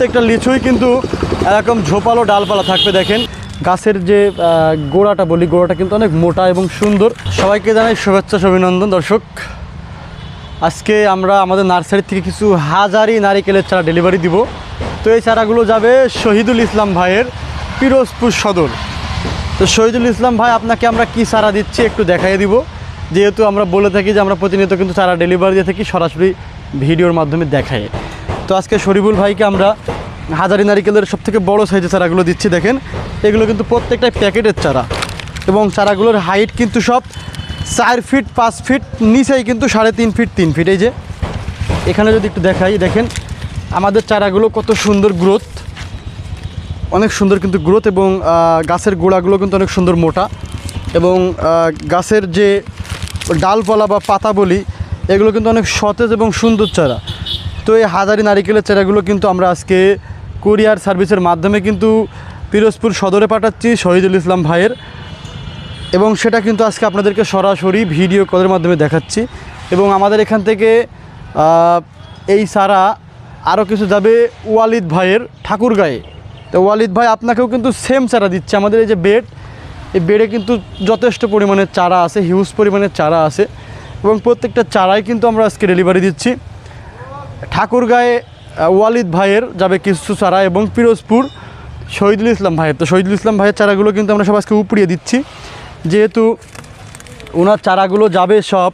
প্রত্যেকটা লিচুই কিন্তু এরকম ঝোপালো ডালপালা থাকবে, দেখেন। গাছের যে গোড়াটা বলি, গোড়াটা কিন্তু অনেক মোটা এবং সুন্দর। সবাইকে জানাই শুভেচ্ছা অভিনন্দন দর্শক। আজকে আমরা আমাদের নার্সারি থেকে কিছু হাজারি নারিকেলের চারা ডেলিভারি দিব। তো এই চারাগুলো যাবে শহীদুল ইসলাম ভাইয়ের পিরোজপুর সদর। তো শহীদুল ইসলাম ভাই, আপনাকে আমরা কি চারা দিচ্ছি একটু দেখাই দিব। যেহেতু আমরা বলে থাকি যে আমরা প্রতিনিয়ত কিন্তু চারা ডেলিভারি দিয়ে থাকি, সরাসরি ভিডিওর মাধ্যমে দেখাই তো আজকে শরীফুল ভাইকে আমরা হাজারি নারিকেলের সব থেকে বড়ো সাইজের চারাগুলো দিচ্ছি, দেখেন। এগুলো কিন্তু প্রত্যেকটাই প্যাকেটের চারা। এবং চারাগুলোর হাইট কিন্তু সব চার ফিট পাঁচ ফিট নিচেই কিন্তু সাড়ে তিন ফিট তিন ফিট এই যে, এখানে যদি একটু দেখাই, দেখেন, আমাদের চারাগুলো কত সুন্দর গ্রোথ অনেক সুন্দর কিন্তু গ্রোথ এবং গাছের গোড়াগুলো কিন্তু অনেক সুন্দর মোটা। এবং গাছের যে ডালপালা বা পাতা বলি, এগুলো কিন্তু অনেক সতেজ এবং সুন্দর চারা। তো এই হাজারি নারিকেলের চারাগুলো কিন্তু আমরা আজকে কুরিয়ার সার্ভিসের মাধ্যমে কিন্তু পিরোজপুর সদরে পাঠাচ্ছি শহীদুল ইসলাম ভাইয়ের। এবং সেটা কিন্তু আজকে আপনাদেরকে সরাসরি ভিডিও কলের মাধ্যমে দেখাচ্ছি। এবং আমাদের এখান থেকে এই সারা আরও কিছু যাবে ওয়ালিদ ভাইয়ের ঠাকুরগাঁয়ে। তো ওয়ালিদ ভাই আপনাকেও কিন্তু সেম চারা দিচ্ছে। আমাদের এই যে বেড এই বেডে কিন্তু যথেষ্ট পরিমাণে চারা আছে হিউজ পরিমাণে চারা আছে। এবং প্রত্যেকটা চারাই কিন্তু আমরা আজকে ডেলিভারি দিচ্ছি। ঠাকুরগাঁয়ে ওয়ালিদ ভাইয়ের যাবে কিছু চারা এবং পিরোজপুর শহীদুল ইসলাম ভাইয়ের। তো শহীদুল ইসলাম ভাইয়ের চারাগুলো কিন্তু আমরা সব আজকে উপড়িয়ে দিচ্ছি। যেহেতু ওনার চারাগুলো যাবে সব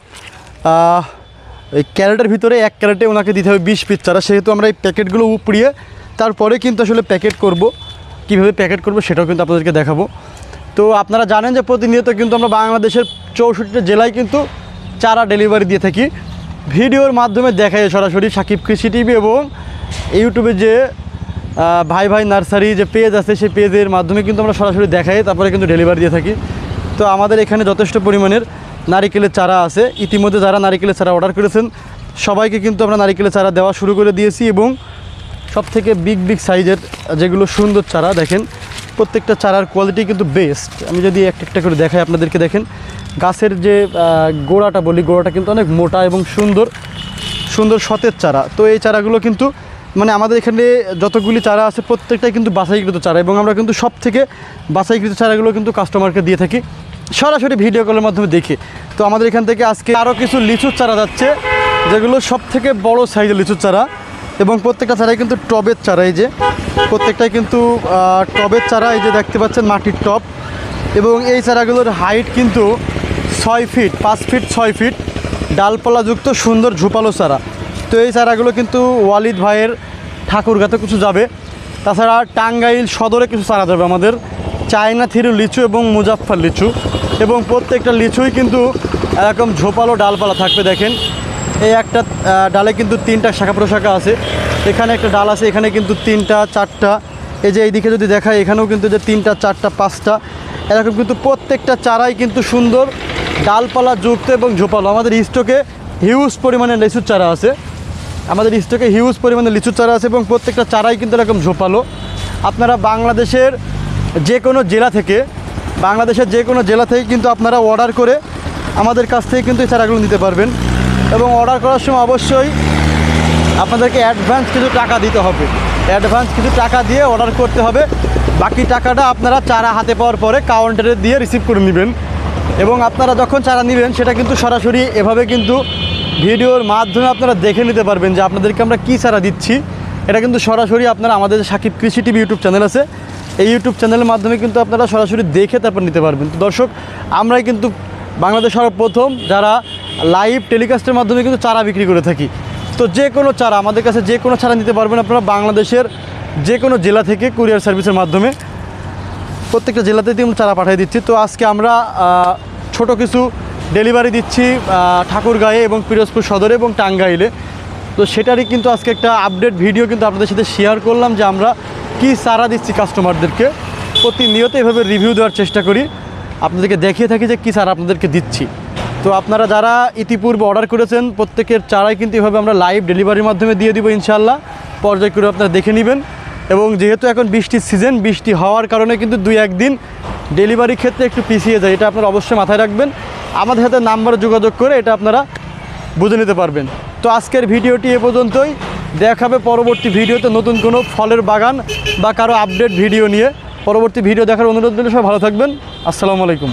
এই ক্যারেটের ভিতরে এক ক্যারেটে ওনাকে দিতে হবে বিশ পিস চারা। সেহেতু আমরা এই প্যাকেটগুলো উপড়িয়ে তারপরে কিন্তু আসলে প্যাকেট করব। কীভাবে প্যাকেট করব সেটাও কিন্তু আপনাদেরকে দেখাবো। তো আপনারা জানেন যে প্রতিনিয়ত কিন্তু আমরা বাংলাদেশের চৌষট্টি জেলায় কিন্তু চারা ডেলিভারি দিয়ে থাকি। ভিডিওর মাধ্যমে দেখাই সরাসরি সাকিব কৃষি টিভি এবং ইউটিউবে যে ভাই ভাই নার্সারি যে পেজ আছে, সেই পেজের মাধ্যমে কিন্তু আমরা সরাসরি দেখাই, তারপরে কিন্তু ডেলিভারি দিয়ে থাকি। তো আমাদের এখানে যথেষ্ট পরিমাণের নারিকেলের চারা আছে। ইতিমধ্যে যারা নারিকেলের চারা অর্ডার করেছেন, সবাইকে কিন্তু আমরা নারিকেলের চারা দেওয়া শুরু করে দিয়েছি এবং সব থেকে বিগ বিগ সাইজের যেগুলো সুন্দর চারা, দেখেন, প্রত্যেকটা চারার কোয়ালিটি কিন্তু বেস্ট আমি যদি একটা একটা করে দেখাই আপনাদেরকে, দেখেন, গাছের যে গোড়াটা বলি, গোড়াটা কিন্তু অনেক মোটা এবং সুন্দর সুন্দর সতেজ চারা। তো এই চারাগুলো কিন্তু মানে আমাদের এখানে যতগুলি চারা আছে প্রত্যেকটাই কিন্তু বাছাইকৃত চারা এবং আমরা কিন্তু সব থেকে বাছাইকৃত চারাগুলো কিন্তু কাস্টমারকে দিয়ে থাকি। সরাসরি ভিডিও কলের মাধ্যমে দেখি। তো আমাদের এখান থেকে আজকে আরও কিছু লিচুর চারা যাচ্ছে, যেগুলো সব থেকে বড় সাইজের লিচুর চারা এবং প্রত্যেকটা চারাই কিন্তু টবের চারা এই যে। প্রত্যেকটাই কিন্তু টবের চারা এই যে দেখতে পাচ্ছেন মাটির টব এবং এই চারাগুলোর হাইট কিন্তু ছয় ফিট পাঁচ ফিট ছয় ফিট ডালপালাযুক্ত সুন্দর ঝোপালো চারা। তো এই চারাগুলো কিন্তু ওয়ালিদ ভাইয়ের ঠাকুরগাতে কিছু যাবে। তাছাড়া টাঙ্গাইল সদরে কিছু চারা যাবে আমাদের। চায়না থিরু লিচু এবং মুজাফফর লিচু। এবং প্রত্যেকটা লিচুই কিন্তু এরকম ঝোপালো ডালপালা থাকবে দেখেন। এই একটা ডালে কিন্তু তিনটা শাখা প্রশাখা আছে। এখানে একটা ডাল আছে, এখানে কিন্তু তিনটা, চারটা। এই যে এইদিকে যদি দেখায় এখানেও কিন্তু যে তিনটা, চারটা, পাঁচটা। এরকম কিন্তু প্রত্যেকটা চারাই কিন্তু সুন্দর ডালপালা যুক্ত এবং ঝোপালো। আমাদের স্টকে হিউজ পরিমাণে লিচুর চারা আছে। আমাদের স্টকে হিউজ পরিমাণে লিচুর চারা আছে এবং প্রত্যেকটা চারাই কিন্তু এরকম ঝোপালো। আপনারা বাংলাদেশের যে কোনো জেলা থেকে, বাংলাদেশের যে কোনো জেলা থেকে কিন্তু আপনারা অর্ডার করে আমাদের কাছ থেকে কিন্তু এই চারাগুলো নিতে পারবেন। এবং অর্ডার করার সময় অবশ্যই আপনাদেরকে অ্যাডভান্স কিছু টাকা দিতে হবে। অ্যাডভান্স কিছু টাকা দিয়ে অর্ডার করতে হবে। বাকি টাকাটা আপনারা চারা হাতে পাওয়ার পরে কাউন্টারে দিয়ে রিসিভ করে নেবেন। এবং আপনারা যখন চারা নেবেন, সেটা কিন্তু সরাসরি এভাবে কিন্তু ভিডিওর মাধ্যমে আপনারা দেখে নিতে পারবেন যে আপনাদেরকে আমরা কী চারা দিচ্ছি। এটা কিন্তু সরাসরি আপনারা আমাদের সাকিব কৃষি টিভি ইউটিউব চ্যানেল আছে। এই ইউটিউব চ্যানেলের মাধ্যমে কিন্তু আপনারা সরাসরি দেখে তারপর নিতে পারবেন। তো দর্শক, আমরাই কিন্তু বাংলাদেশ সর্বপ্রথম যারা লাইভ টেলিকাস্টের মাধ্যমে কিন্তু চারা বিক্রি করে থাকি। তো যে কোনো চারা, আমাদের কাছে যে কোনো চারা নিতে পারবেন আপনারা বাংলাদেশের যে কোনো জেলা থেকে কুরিয়ার সার্ভিসের মাধ্যমে। প্রত্যেকটা জেলাতেই আমরা চারা পাঠিয়ে দিচ্ছি। তো আজকে আমরা ছোট কিছু ডেলিভারি দিচ্ছি ঠাকুরগাঁয়ে এবং পিরোজপুর সদরে এবং টাঙ্গাইলে। তো সেটারই কিন্তু আজকে একটা আপডেট ভিডিও কিন্তু আপনাদের সাথে শেয়ার করলাম যে আমরা কি চারা দিচ্ছি কাস্টমারদেরকে প্রতিনিয়ত এভাবে রিভিউ দেওয়ার চেষ্টা করি। আপনাদেরকে দেখিয়ে থাকি যে কী চারা আপনাদেরকে দিচ্ছি। তো আপনারা যারা ইতিপূর্বে অর্ডার করেছেন, প্রত্যেকের চারাই কিন্তু এভাবে আমরা লাইভ ডেলিভারির মাধ্যমে দিয়ে দিব ইনশাল্লাহ পর্যায় করে আপনারা দেখে নেবেন। এবং যেহেতু এখন বৃষ্টির সিজন বৃষ্টি হওয়ার কারণে কিন্তু দুই একদিন ডেলিভারি ক্ষেত্রে একটু পিছিয়ে যায়, এটা আপনারা অবশ্যই মাথায় রাখবেন। আমাদের সাথে নাম্বারে যোগাযোগ করে এটা আপনারা বুঝে নিতে পারবেন। তো আজকের ভিডিওটি এ পর্যন্তই। দেখাবে পরবর্তী ভিডিওতে নতুন কোনো ফলের বাগান বা কারও আপডেট ভিডিও নিয়ে। পরবর্তী ভিডিও দেখার অনুরোধ দিলে সবাই ভালো থাকবেন। আসসালামু আলাইকুম।